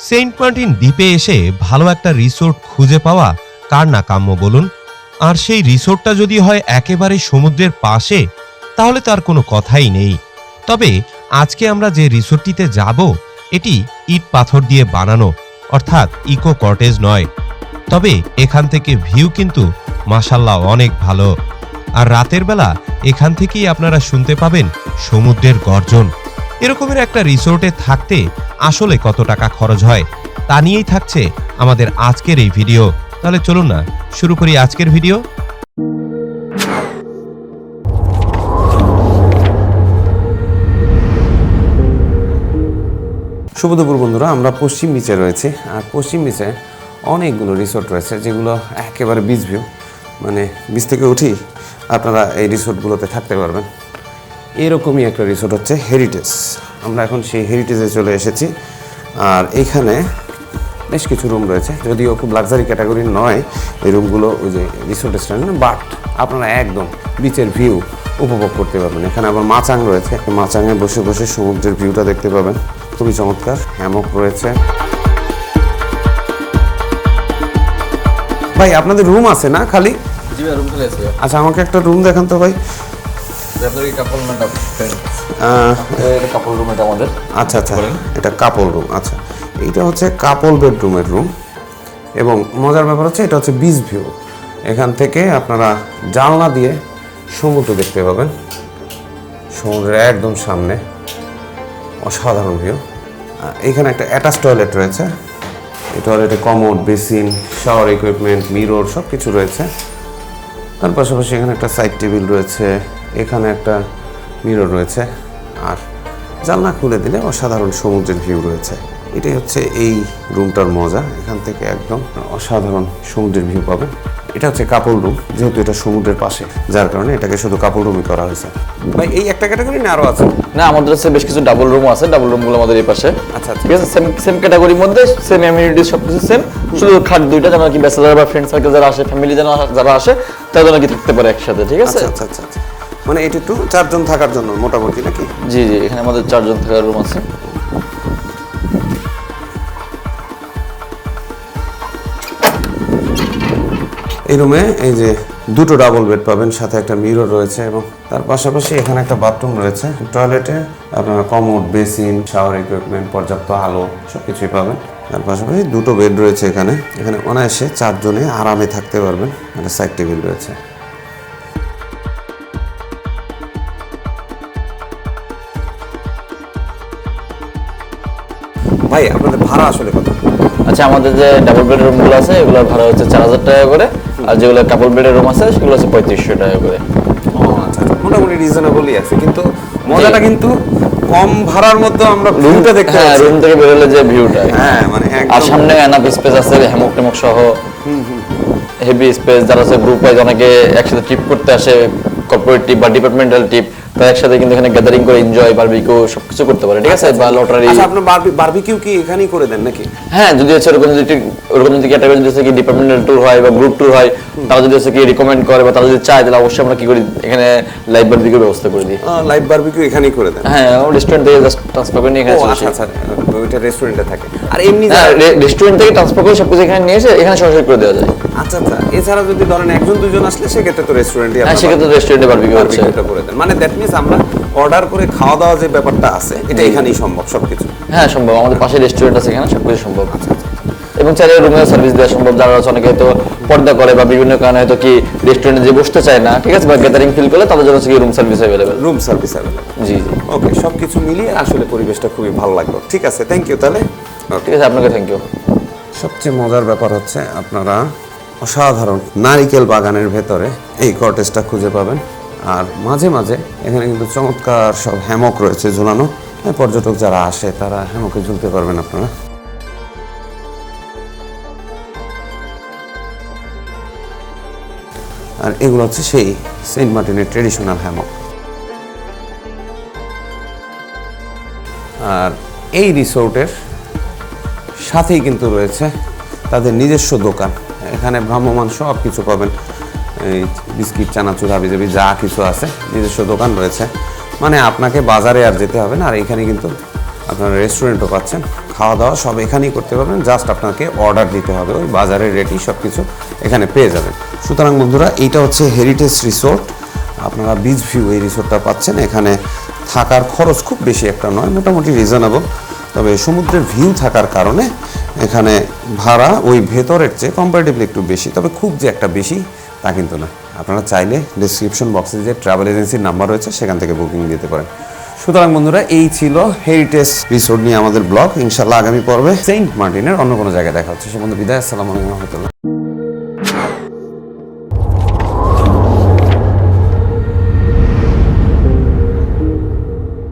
Saint Martin দ্বীপে এসে ভালো একটা রিসোর্ট খুঁজে পাওয়া কার না কাম্য বলুন? আর সেই রিসোর্টটা যদি হয় একেবারে সমুদ্রের পাশে, তাহলে তার কোনো কথাই নেই। তবে আজকে আমরা যে রিসোর্টটিতে যাব, এটি ইট পাথর দিয়ে বানানো, অর্থাৎ ইকো কটেজ নয়। তবে এখান থেকে ভিউ কিন্তু মাসাল্লাহ অনেক ভালো। আর রাতের বেলা এখান থেকেই আপনারা শুনতে পাবেন সমুদ্রের গর্জন। এরকমের একটা রিসোর্টে থাকতে আসলে কত টাকা খরচ হয় তা নিয়েই থাকছে আমাদের আজকের এই ভিডিও। তাহলে চলুন না, শুরু করি আজকের ভিডিও। শুভ দুপুর বন্ধুরা, আমরা পশ্চিম বিচে রয়েছি। আর পশ্চিম বিচে অনেকগুলো রিসোর্ট রয়েছে, যেগুলো একেবারে বিচ ভিউ মানে বিচ থেকে উঠি আপনারা এই রিসোর্টগুলোতে থাকতে পারবেন। এরকমই একটা রিসোর্ট হচ্ছে হেরিটেজ আমরা এখন সেই হেরিটেজে চলে এসেছি। আর এইখানে বেশ কিছু রুম রয়েছে। যদিও খুব লাক্সারি ক্যাটাগরি নয় এই রুমগুলো ওই যে রিসোর্ট স্ট্যান্ড বাট আপনারা একদম বিচের ভিউ উপভোগ করতে পারবেন। এখানে আবার মাচাং রয়েছে। মাচাঙে বসে বসে সমুদ্রের ভিউটা দেখতে পাবেন। খুবই চমৎকার। হ্যামক রয়েছে। ভাই আপনাদের রুম আছে না খালি। আচ্ছা আমাকে একটা রুম দেখান তো ভাই। এটা কাপল রুম এটা আমাদের। আচ্ছা আচ্ছা। এটা কাপল রুম আচ্ছা। এইটা হচ্ছে কাপল বেডরুমের রুম এবং মজার ব্যাপার হচ্ছে এটা হচ্ছে বিচ ভিউ এখান থেকে আপনারা জানলা দিয়ে সমুদ্র দেখতে পাবেন। সমুদ্রের একদম সামনে। অসাধারণ ভিউ এখানে একটা অ্যাটাচ টয়লেট রয়েছে। এই টয়লেটে commode basin shower equipment mirror সব কিছু রয়েছে। তার পাশাপাশি এখানে একটা সাইড টেবিল রয়েছে। এখানে একটা মিরর রয়েছে। আর জানলা খুলে দিলে অসাধারণ সমুদ্রের ভিউ রয়েছে। এটাই হচ্ছে এই রুমটার মজা। এখান থেকে একদম অসাধারণ সমুদ্রের ভিউ পাবেন এটা হচ্ছে কাপল রুম যেহেতু এটা সমুদ্রের পাশে যার কারণে এটাকে শুধু কাপল রুমই করা হয়েছে। ভাই এই একটা ক্যাটাগরি না আরও আছে? না আমাদের হচ্ছে বেশ কিছু ডাবল রুম আছে। ডাবল রুমগুলো আমাদের এই পাশে। আচ্ছা, আচ্ছা। ঠিক আছে সেম সেম ক্যাটাগরির মধ্যে সেম অ্যামিনিটিস সব কিছু সেম শুধু খাট দুইটা যেন কি ব্যাচেলার বা ফ্রেন্ড সার্কেল যারা আসে ফ্যামিলি যারা যারা আসে তারা যেন কি থাকতে পারে একসাথে ঠিক আছে? আচ্ছা আচ্ছা আচ্ছা আচ্ছা। মানে এটা একটু চারজন থাকার জন্য মোটামুটি নাকি? জি জি এখানে আমাদের চারজন থাকার রুম আছে। এই রুমে এই যে দুটো ডাবল বেড পাবেন সাথে একটা মিরর রয়েছে এবং তার পাশাপাশি এখানে একটা বাথরুম রয়েছে। টয়লেটে আপনার কমোড বেসিন শাওয়ার ইকুইপমেন্ট পর্যাপ্ত আলো সব কিছুই পাবেন। তার পাশাপাশি দুটো বেড রয়েছে এখানে। এখানে অনায়াসে চারজনে আরামে থাকতে পারবেন। একটা সাইড টেবিল রয়েছে। ভাই আপনাদের ভাড়া আসলে কত? আচ্ছা আমাদের যে ডাবল বেডের রুমগুলো আছে এগুলোর ভাড়া হচ্ছে চার হাজার টাকা করে। আর যেগুলো কাপল বেডের রুম আছে সেগুলো হচ্ছে পঁয়ত্রিশশো টাকা করে। আচ্ছা আচ্ছা মোটামুটি রিজনেবলই আছে। কিন্তু মজাটা কিন্তু কম ভাড়ার মধ্যে আমরা রুমটা দেখতে হ্যাঁ পাচ্ছি। রুম থেকে বেরোলে যে ভিউটা হ্যাঁ মানে আর সামনে এনাফ স্পেস আছে হ্যামক টেমক সহ। হেভি স্পেস যারা আছে গ্রুপ ওয়াইজ অনেকে একসাথে ট্রিপ করতে আসে কর্পোরেট ট্রিপ বা ডিপার্টমেন্টাল ট্রিপ তারা একসাথে কিন্তু এখানে গ্যাদারিং করে এনজয় বারবিকিউ সবকিছু করতে পারে ঠিক আছে? বা লটারি আচ্ছা বারবি বারবিকিউ কি এখানেই করে দেন নাকি? হ্যাঁ যদি হচ্ছে ওরকম যদি ওরকম যদি ক্যাটাগরি যদি কি ডিপার্টমেন্টাল ট্যুর হয় বা গ্রুপ ট্যুর হয় তারা যদি হচ্ছে কি রিকমেন্ড করে বা তারা যদি চায় তাহলে অবশ্যই আমরা কি করি এখানে লাইভ বারবিকিউর ব্যবস্থা করে দিই। লাইভ বারবিকিউ এখানেই করে দেন। হ্যাঁ রেস্টুরেন্ট থেকে জাস্ট ট্রান্সফার করে নিয়ে এখানে চলে আচ্ছা আচ্ছা ওইটা রেস্টুরেন্টে থাকে। আর এমনি রেস্টুরেন্ট থেকে ট্রান্সফার করে সবকিছু এখানে নিয়ে এসে এখানে সরাসরি করে দেওয়া যায়। আচ্ছা আচ্ছা এছাড়া যদি ধরেন একজন দুজন আসলে সেক্ষেত্রে তো রেস্টুরেন্টে হ্যাঁ সেক্ষেত্রে রেস্টুরেন্টে বারবিকিউ করে দেন। মানে দ্যাট মিন্স আমরা অর্ডার করে খাওয়া দাওয়া যে ব্যাপারটা আছে এটা এখানেই সম্ভব সবকিছু। হ্যাঁ সম্ভব। আমাদের পাশে রেস্টুরেন্ট আছে এখানে সবকিছু সম্ভব। এবং চাইলে রুমের সার্ভিস দেওয়া সম্ভব। যারা হচ্ছে অনেকে হয়তো পর্দা করে বা বিভিন্ন কারণে হয়তো কি রেস্টুরেন্টে যে বসতে চায় না ঠিক আছে? বা গ্যাদারিং ফিল করলে তাদের জন্য হচ্ছে কি room service available room service available জি জি। ওকে সব কিছু মিলিয়ে আসলে পরিবেশটা খুবই ভালো লাগল। ঠিক আছে থ্যাংক ইউ তাহলে। ঠিক আছে আপনাকে থ্যাংক ইউ সবচেয়ে মজার ব্যাপার হচ্ছে আপনারা অসাধারণ নারিকেল বাগানের ভেতরে এই কটেজটা খুঁজে পাবেন। আর মাঝে মাঝে এখানে কিন্তু চমৎকার সব হ্যামক রয়েছে ঝুলানো। হ্যাঁ, পর্যটক যারা আসে তারা হ্যামকে ঝুলতে পারবেন আপনারা। আর এগুলো হচ্ছে সেই সেন্ট মার্টিনের ট্রেডিশনাল হ্যামক। আর এই রিসোর্টের সাথেই কিন্তু রয়েছে তাদের নিজস্ব দোকান। এখানে ভ্রাম্যমান সব কিছু পাবেন। এই বিস্কিট, চানাচুর, হাবিজাবি, যা কিছু আছে, নিজস্ব দোকান রয়েছে। মানে আপনাকে বাজারে আর যেতে হবে না, আর এখানে কিন্তু আপনারা রেস্টুরেন্টও পাচ্ছেন। খাওয়া দাওয়া সব এখানেই করতে পারবেন জাস্ট আপনাকে অর্ডার দিতে হবে, ওই বাজারের রেডি সব কিছু এখানে পেয়ে যাবেন। সুতরাং বন্ধুরা, এইটা হচ্ছে হেরিটেজ রিসোর্ট আপনারা বিচ ভিউ এই রিসোর্টটা পাচ্ছেন, এখানে থাকার খরচ খুব বেশি একটা নয়, মোটামুটি রিজনেবল তবে সমুদ্রের ভিউ থাকার কারণে এখানে ভাড়া ওই ভেতরের চেয়ে কম্পারেটিভলি একটু বেশি, তবে খুব যে একটা বেশি তা কিন্তু না। আপনারা চাইলে ডিসক্রিপশন বক্সে যে ট্রাভেল এজেন্সির নাম্বার রয়েছে, সেখান থেকে বুকিং দিতে পারেন। সুতরাং বন্ধুরা, এই ছিল হেরিটেজ রিসোর্ট নিয়ে আমাদের ব্লগ ইনশাল্লাহ আগামী পর্বে সেন্ট মার্টিনের অন্য কোনো জায়গায় দেখা হচ্ছে। সে বন্ধু বিদায়, আসসালামু আলাইকুম রহমতুল্লাহ।